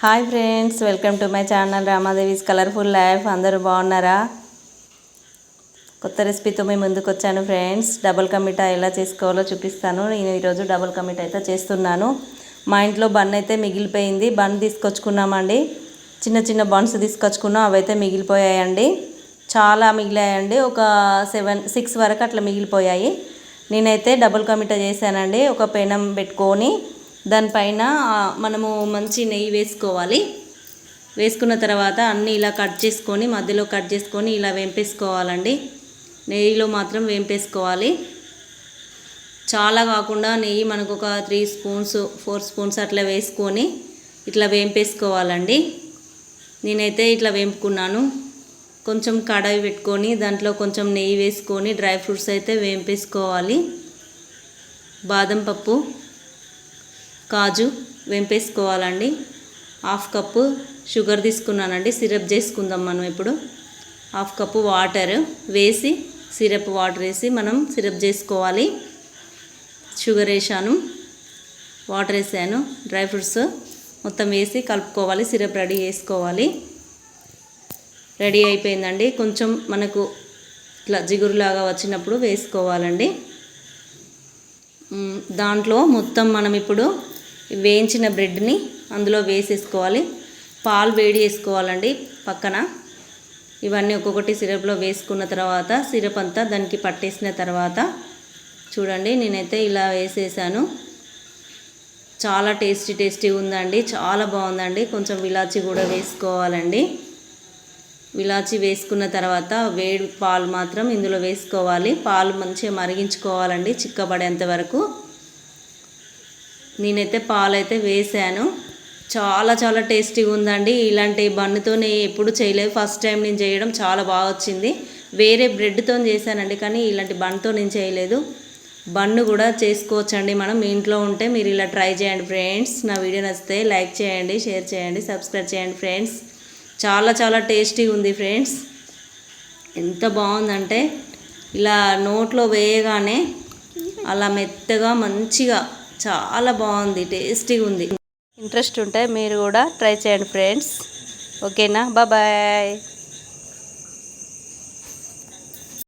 Hi friends welcome to my channel Ramadevi's colourful life. అందరూ బాగున్నారా? కొత్త రెసిపీతో మేము ముందుకు వచ్చాను ఫ్రెండ్స్. డబుల్ కమిటా ఎలా చేసుకోవాలో చూపిస్తాను. నేను ఈరోజు డబుల్ కమిటా అయితే చేస్తున్నాను. మా ఇంట్లో బన్ అయితే మిగిలిపోయింది. బన్ తీసుకొచ్చుకున్నామండి. చిన్న చిన్న బన్స్ తీసుకొచ్చుకున్నాం. అవైతే మిగిలిపోయాయండి. చాలా మిగిలాయండి. ఒక సెవెన్ సిక్స్ వరకు అట్లా మిగిలిపోయాయి. నేనైతే డబుల్ కమిటా చేశానండి. ఒక పెనం పెట్టుకొని దానిపైన మనము మంచి నెయ్యి వేసుకోవాలి. వేసుకున్న తర్వాత అన్నీ ఇలా కట్ చేసుకొని మధ్యలో కట్ చేసుకొని ఇలా వేంపేసుకోవాలండి. నెయ్యిలో మాత్రం వేంపేసుకోవాలి. చాలా కాకుండా నెయ్యి మనకు ఒక త్రీ స్పూన్స్ ఫోర్ స్పూన్స్ అట్లా వేసుకొని ఇట్లా వేంపేసుకోవాలండి. నేనైతే ఇట్లా వేంపుకున్నాను. కొంచెం కడాయి పెట్టుకొని దాంట్లో కొంచెం నెయ్యి వేసుకొని డ్రై ఫ్రూట్స్ అయితే వేంపేసుకోవాలి. బాదం పప్పు. కాజు వెంపేసుకోవాలండి. హాఫ్ కప్పు షుగర్ తీసుకున్నానండి. సిరప్ చేసుకుందాం మనం ఇప్పుడు. హాఫ్ కప్పు వాటర్ వేసి సిరప్ వాటర్ వేసి మనం సిరప్ చేసుకోవాలి. షుగర్ వేసాను వాటర్ వేసాను. డ్రై ఫ్రూట్స్ మొత్తం వేసి కలుపుకోవాలి. సిరప్ రెడీ చేసుకోవాలి. రెడీ అయిపోయిందండి. కొంచెం మనకు ఇట్లా జిగురులాగా వచ్చినప్పుడు వేసుకోవాలండి. దాంట్లో మొత్తం మనం ఇప్పుడు వేయించిన బ్రెడ్ని అందులో వేసేసుకోవాలి. పాలు వేడి చేసుకోవాలండి పక్కన. ఇవన్నీ ఒక్కొక్కటి సిరప్లో వేసుకున్న తర్వాత సిరప్ అంతా దానికి పట్టేసిన తర్వాత చూడండి నేనైతే ఇలా వేసేసాను. చాలా టేస్టీ టేస్టీ ఉందండి. చాలా బాగుందండి. కొంచెం విలాచి కూడా వేసుకోవాలండి. విలాచి వేసుకున్న తర్వాత వేడి పాలు మాత్రం ఇందులో వేసుకోవాలి. పాలు మంచిగా మరిగించుకోవాలండి చిక్కబడేంత వరకు. నేనైతే పాలైతే వేసాను. చాలా చాలా టేస్టీగా ఉందండి. ఇలాంటి బన్నుతో నేను ఎప్పుడు చేయలేదు. ఫస్ట్ టైం నేను చేయడం చాలా బాగా వచ్చింది. వేరే బ్రెడ్తో చేశానండి కానీ ఇలాంటి బన్తో నేను చేయలేదు. బన్ను కూడా చేసుకోవచ్చండి మనం. ఇంట్లో ఉంటే మీరు ఇలా ట్రై చేయండి ఫ్రెండ్స్. నా వీడియో నచ్చితే లైక్ చేయండి షేర్ చేయండి సబ్స్క్రైబ్ చేయండి ఫ్రెండ్స్. చాలా చాలా టేస్టీగా ఉంది ఫ్రెండ్స్. ఎంత బాగుందంటే ఇలా నోట్లో వేయగానే అలా మెత్తగా మంచిగా చాలా బాగుంది టేస్టీగా ఉంది. ఇంట్రెస్ట్ ఉంటే మీరు కూడా ట్రై చేయండి ఫ్రెండ్స్. ఓకేనా? బాయ్